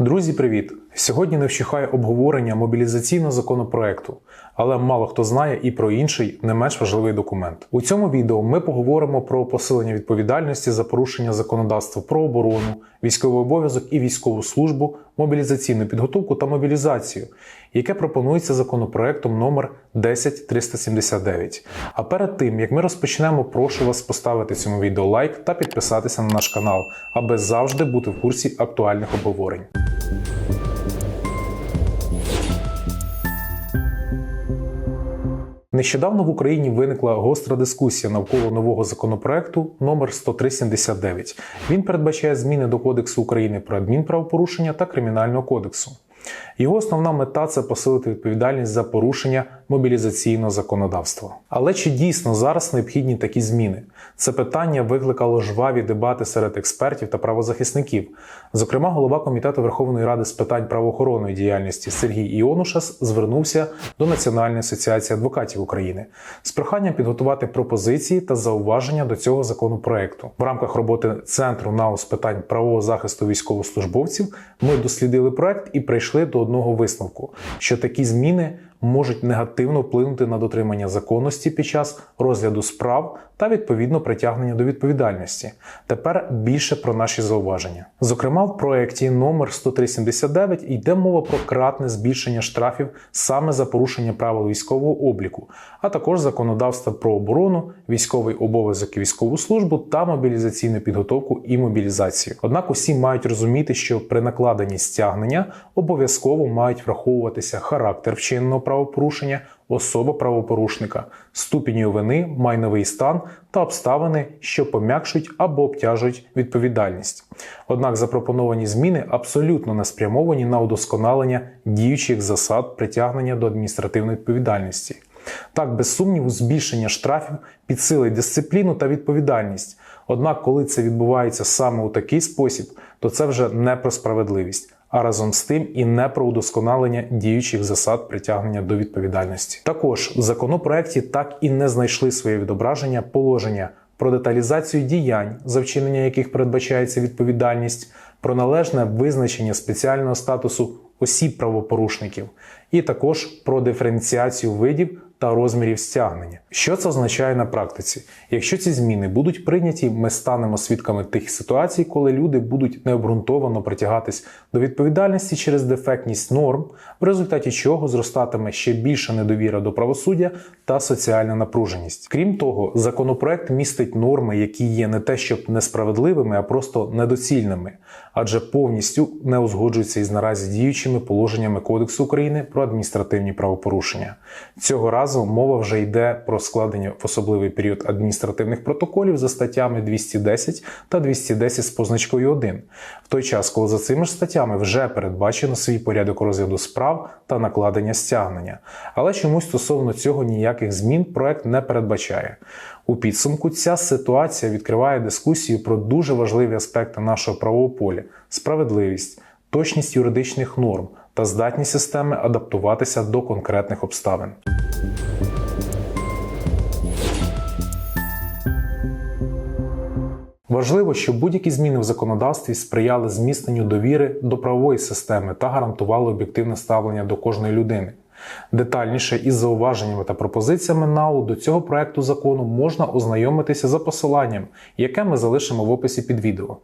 Друзі, привіт! Сьогодні не вщухає обговорення мобілізаційного законопроекту, але мало хто знає і про інший не менш важливий документ. У цьому відео ми поговоримо про посилення відповідальності за порушення законодавства про оборону, військовий обов'язок і військову службу, мобілізаційну підготовку та мобілізацію, яке пропонується законопроектом номер 10379. А перед тим як ми розпочнемо, прошу вас поставити цьому відео лайк та підписатися на наш канал, аби завжди бути в курсі актуальних обговорень. Нещодавно в Україні виникла гостра дискусія навколо нового законопроекту номер 10379. Він передбачає зміни до Кодексу України про адмінправопорушення та Кримінального кодексу. Його основна мета це посилити відповідальність за порушення мобілізаційного законодавства. Але чи дійсно зараз необхідні такі зміни? Це питання викликало жваві дебати серед експертів та правозахисників. Зокрема, голова комітету Верховної Ради з питань правоохоронної діяльності Сергій Іонушас звернувся до Національної асоціації адвокатів України з проханням підготувати пропозиції та зауваження до цього законопроекту. В рамках роботи центру НАУ з питань правового захисту військовослужбовців ми дослідили проект і прийшли до одного висновку, що такі зміни можуть негативно вплинути на дотримання законності під час розгляду справ та відповідно притягнення до відповідальності. Тепер більше про наші зауваження. Зокрема, в проєкті номер 10379 йде мова про кратне збільшення штрафів саме за порушення правил військового обліку, а також законодавства про оборону, військовий обов'язок і військову службу та мобілізаційну підготовку і мобілізацію. Однак усі мають розуміти, що при накладенні стягнення обов'язково мають враховуватися характер вчиненого правопорушення, особа правопорушника, ступінь вини, майновий стан та обставини, що пом'якшують або обтяжують відповідальність. Однак запропоновані зміни абсолютно не спрямовані на удосконалення діючих засад притягнення до адміністративної відповідальності. Так, без сумніву, збільшення штрафів підсилить дисципліну та відповідальність. Однак, коли це відбувається саме у такий спосіб, то це вже не про справедливість, а разом з тим і не про удосконалення діючих засад притягнення до відповідальності. Також в законопроекті так і не знайшли своє відображення положення про деталізацію діянь, за вчинення яких передбачається відповідальність, про належне визначення спеціального статусу осіб правопорушників, і також про диференціацію видів та розмірів стягнення. Що це означає на практиці? Якщо ці зміни будуть прийняті, ми станемо свідками тих ситуацій, коли люди будуть необґрунтовано притягатись до відповідальності через дефектність норм, в результаті чого зростатиме ще більша недовіра до правосуддя та соціальна напруженість. Крім того, законопроект містить норми, які є не те, щоб несправедливими, а просто недоцільними, адже повністю не узгоджуються із наразі діючими положеннями Кодексу України про адміністративні правопорушення. Цього разу мова вже йде про складення в особливий період адміністративних протоколів за статтями 210 та 210 з позначкою 1, в той час, коли за цими ж статтями вже передбачено свій порядок розгляду справ та накладення стягнення. Але чомусь стосовно цього ніяких змін проект не передбачає. У підсумку ця ситуація відкриває дискусію про дуже важливі аспекти нашого правового поля: справедливість, точність юридичних норм та здатність системи адаптуватися до конкретних обставин. Важливо, щоб будь-які зміни в законодавстві сприяли зміцненню довіри до правової системи та гарантували об'єктивне ставлення до кожної людини. Детальніше із зауваженнями та пропозиціями НАУ до цього проекту закону можна ознайомитися за посиланням, яке ми залишимо в описі під відео.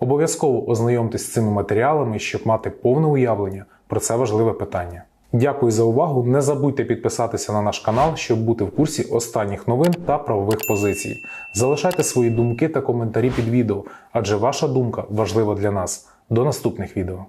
Обов'язково ознайомтесь з цими матеріалами, щоб мати повне уявлення про це важливе питання. Дякую за увагу. Не забудьте підписатися на наш канал, щоб бути в курсі останніх новин та правових позицій. Залишайте свої думки та коментарі під відео, адже ваша думка важлива для нас. До наступних відео.